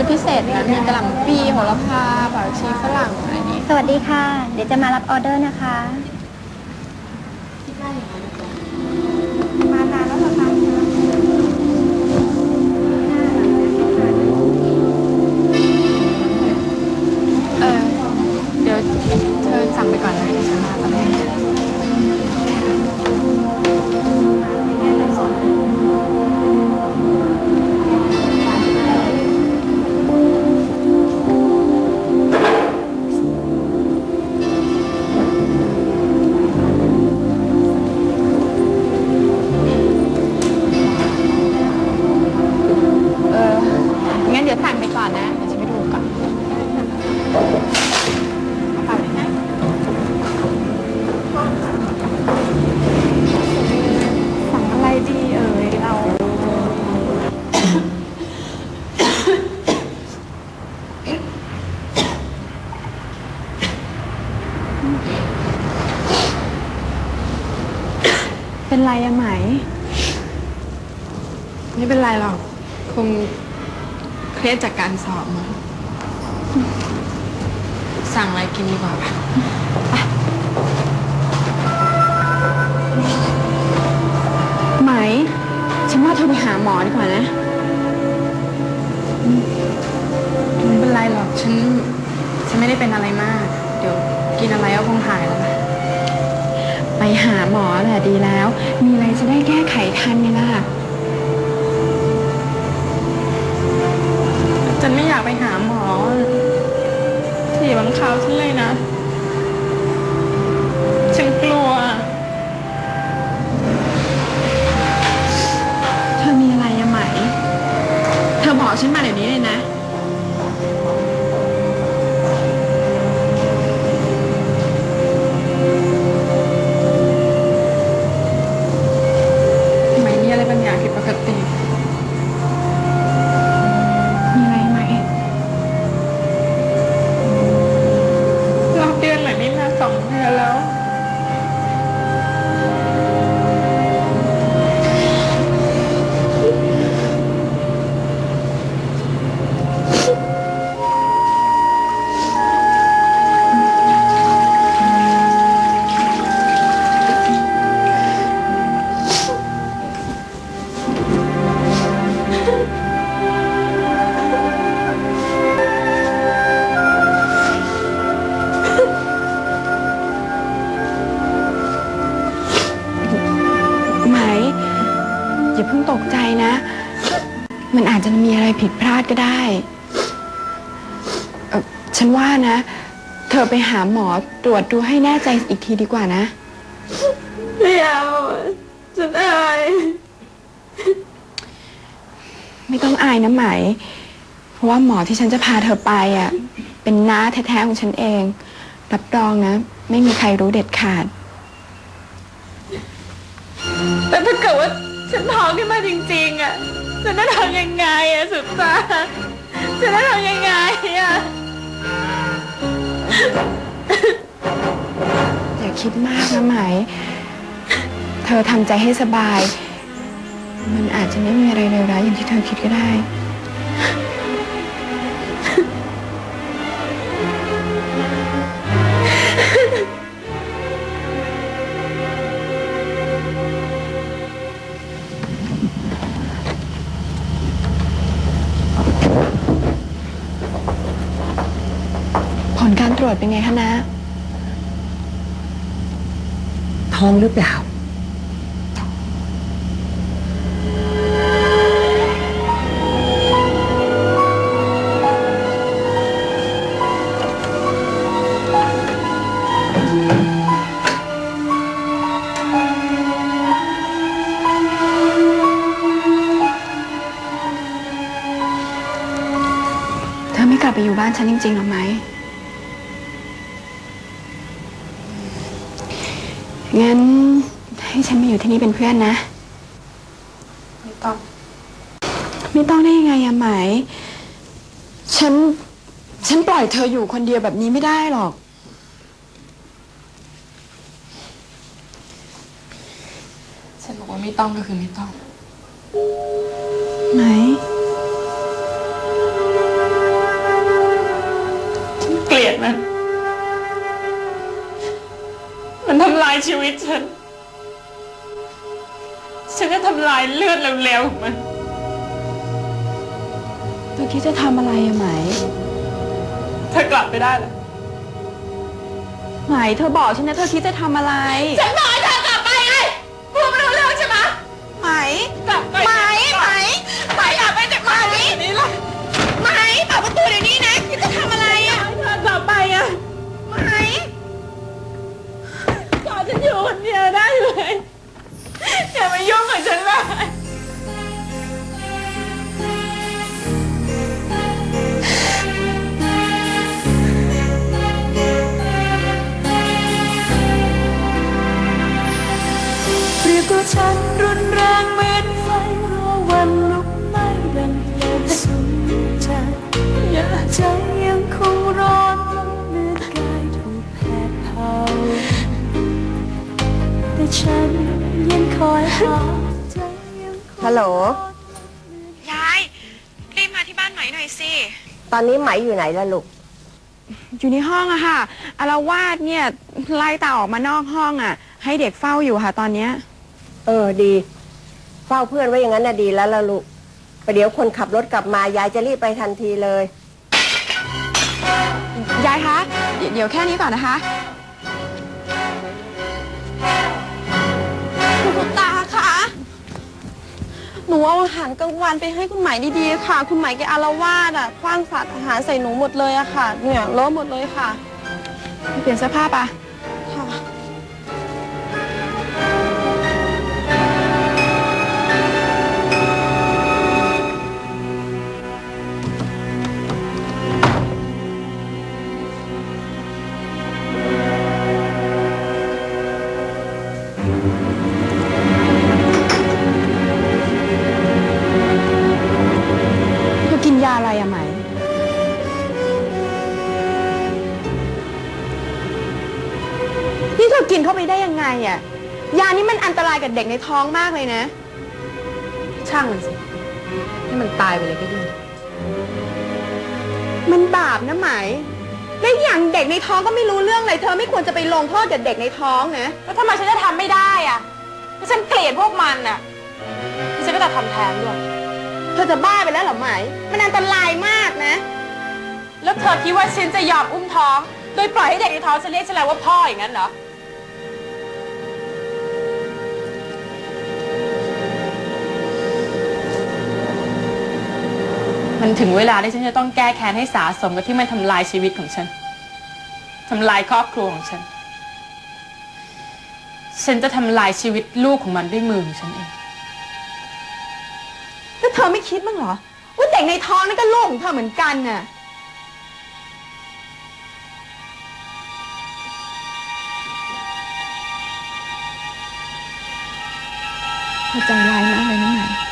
ชุดพิเศษนะมีกระหล่ำปีโหระพาผักชีฝรั่งอะไรนี้ สวัสดีค่ะ เดี๋ยวจะมารับออเดอร์นะคะ เป็นไรอะไหม ไม่เป็นไรหรอก คงเครียดจากการสอบมั้งสั่งอะไรกินดีกว่าปะไหม ฉันว่าเธอไปหาหมอดีกว่านะ หาหมอแหละดีแล้ว มีอะไรจะได้แก้ไขทันไงล่ะ ฉันไม่อยากไปหาหมอ ที่บังคับฉันเลยนะ มันอาจจะมีอะไรผิดพลาดก็ได้เอ่อฉันว่านะ เธอไปหาหมอตรวจดูให้แน่ใจอีกทีดีกว่านะ ไม่เอาฉันอาย ไม่ต้องอายนะไหม เพราะว่าหมอที่ฉันจะพาเธอไปอะ เป็นน้าแท้ๆของฉันเอง รับรองนะ ไม่มีใครรู้เด็ดขาด แต่ถ้าเกิดว่าฉันท้องขึ้นมาจริงๆอะ ฉันจะทำยังไงอะสุดตาฉันจะทำยังไงอะอย่าคิดมากนะไหม เธอทำใจให้สบาย มันอาจจะไม่มีอะไรเลวร้ายอย่างที่เธอคิดก็ได้ เป็นไงคะนะ ท้องหรือเปล่า เธอไม่กลับไปอยู่บ้านฉันจริงๆหรอไหม งั้นให้ฉันมาอยู่ที่นี่เป็นเพื่อนนะ ไม่ต้อง ไม่ต้องได้ยังไงอะไหม ฉัน ฉันปล่อยเธออยู่คนเดียวแบบนี้ไม่ได้หรอก ฉันบอกว่าไม่ต้องก็คือไม่ต้อง ไหม ตฉัน ฉันจะทำลายเลือดแล้วๆมัน เธอคิดจะทำอะไรอะไหม เธอกลับไปได้เหรอไหมเธอบอกฉันนะเธอคิดจะทำอะไร ฉันบอก ฮัลโหล ยาย รีบมาที่บ้านไหมหน่อยสิ ตอนนี้ไหมอยู่ไหนล่ะลูก อยู่ในห้องอะค่ะอารวาสเนี่ยไล่ตาออกมานอกห้องอะให้เด็กเฝ้าอยู่ค่ะ ตอนเนี้ยเออดี เฝ้าเพื่อนไว้อย่างนั้นน่ะดีแล้วล่ะลูกประเดี๋ยวคนขับรถกลับมายายจะรีบไปทันทีเลย ยายคะเดี๋ยวเดี๋ยวแค่นี้ก่อนนะคะ หนูเอาอาหารกลางวันไปให้คุณหมายดีๆค่ะ คุณหมายแกอารวาสอะคว้างสัตว์อาหารใส่หนูหมดเลยอะค่ะ เนี่ยเลอะหมดเลยค่ะ เปลี่ยนเสื้อผ้าปะ กินเข้าไปได้ยังไงอะยานี้มันอันตรายกับเด็กในท้องมากเลยนะ ช่างมันสิ ให้มันตายไปเลยก็ดี มันบาปนะไหม และอีกอย่างเด็กในท้องก็ไม่รู้เรื่องเลยเธอไม่ควรจะไปลงโทษกับเด็กในท้องนะ แล้วทำไมฉันจะทำไม่ได้อะเพราะฉันเกลียดพวกมันอะฉันก็จะทำแทนด้วย เธอจะบ้าไปแล้วเหรอไหม มันอันตรายมากนะ แล้วเธอคิดว่าฉันจะยอมอุ้มท้อง โดยปล่อยให้เด็กในท้องฉันเรียกฉันแล้วว่าพ่ออย่างนั้นเหรอ มันถึงเวลาที่ฉันจะต้องแก้แค้นให้สาสมกับที่มันทำลายชีวิตของฉันทำลายครอบครัวของฉัน ฉันจะทำลายชีวิตลูกของมันด้วยมือของฉันเอง แล้วเธอไม่คิดบ้างเหรอ ว่าเด็กในท้องนั่นก็ลูกของเธอเหมือนกันน่ะ เธอใจร้ายมากเลยนะไหม